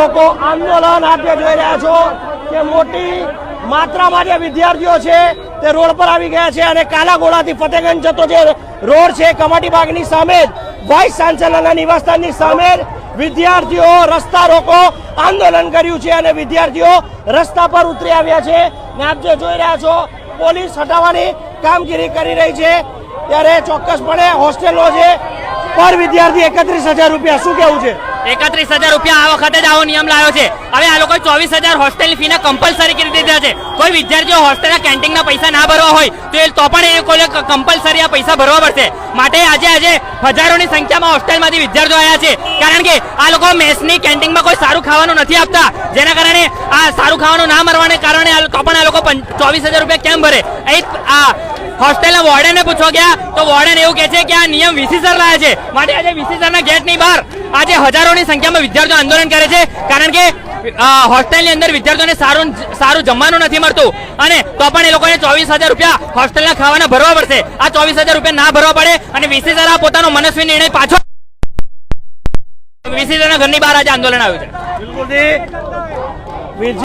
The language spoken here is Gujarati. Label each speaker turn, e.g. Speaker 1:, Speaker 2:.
Speaker 1: રોકો આંદોલન આપ્યો જોઈ રહ્યા છો કે મોટી માત્રામાં જે વિદ્યાર્થીઓ છે તે રોડ પર આવી ગયા છે અને કાલાગોળાથી ફતેગંજ જતો જે રોડ છે કમાટી બાગની સામે જ વાઇસ ચાન્સેલરના નિવાસસ્થાનની સામે જ વિદ્યાર્થીઓ, રસ્તા રોકો આંદોલન કર્યું છે અને વિદ્યાર્થીઓ રસ્તા પર ઉતરી આવ્યા છે. ને આપ જે જોઈ રહ્યા છો, પોલીસ હટાવવાની કામગીરી કરી રહી છે. ત્યારે ચોક્કસપણે હોસ્ટેલો છે પર વિદ્યાર્થી એકત્રીસ હજાર રૂપિયા, શું કેવું છે?
Speaker 2: એકત્રીસ હજાર રૂપિયા આ વખતે જ આવો નિયમ લાવ્યો છે. હવે આ લોકો ચોવીસ હજાર હોસ્ટેલની ફીના કમ્પલસરી કરી દીધા છે. કોઈ વિદ્યાર્થીઓ હોસ્ટેલના કેન્ટીનના પૈસા ના ભરવા હોય, તો એ તો પણ એ કોઈ કમ્પલસરી આ પૈસા ભરવા પડશે. માટે આજે આજે હજારોની સંખ્યામાં હોસ્ટેલમાંથી વિદ્યાર્થીઓ આવ્યા છે. કારણ કે આ લોકો મેસની કેન્ટીનમાં કોઈ સારું ખાવાનું નથી આપતા. જેના કારણે આ સારું ખાવાનું ના મરવાને કારણે પણ આ લોકો ચોવીસ હજાર રૂપિયા કેમ ભરે? એ આ હોસ્ટેલના વોર્ડનને પૂછવા ગયા, તો વોર્ડન એવું કહે છે કે આ નિયમ વીસી સર લાયા છે. માટે આજે વીસી સરના ગેટની બહાર આજે હજારોની સંખ્યામાં વિદ્યાર્થીઓ આંદોલન કરે છે. કારણ કે હોસ્ટેલની અંદર વિદ્યાર્થીઓને સારું સારું જમવાનું નથી મળતું. અને તો પણ એ લોકોને ચોવીસ હજાર રૂપિયા હોસ્ટેલના ખાવાના ભરવા પડશે. આ ચોવીસ હજાર રૂપિયા ના ભરવા પડે અને વીસી સર આ પોતાનો મનસ્વી નિર્ણય પાછો વીસી સરના ઘરની બહાર આજે આંદોલન આવ્યું છે.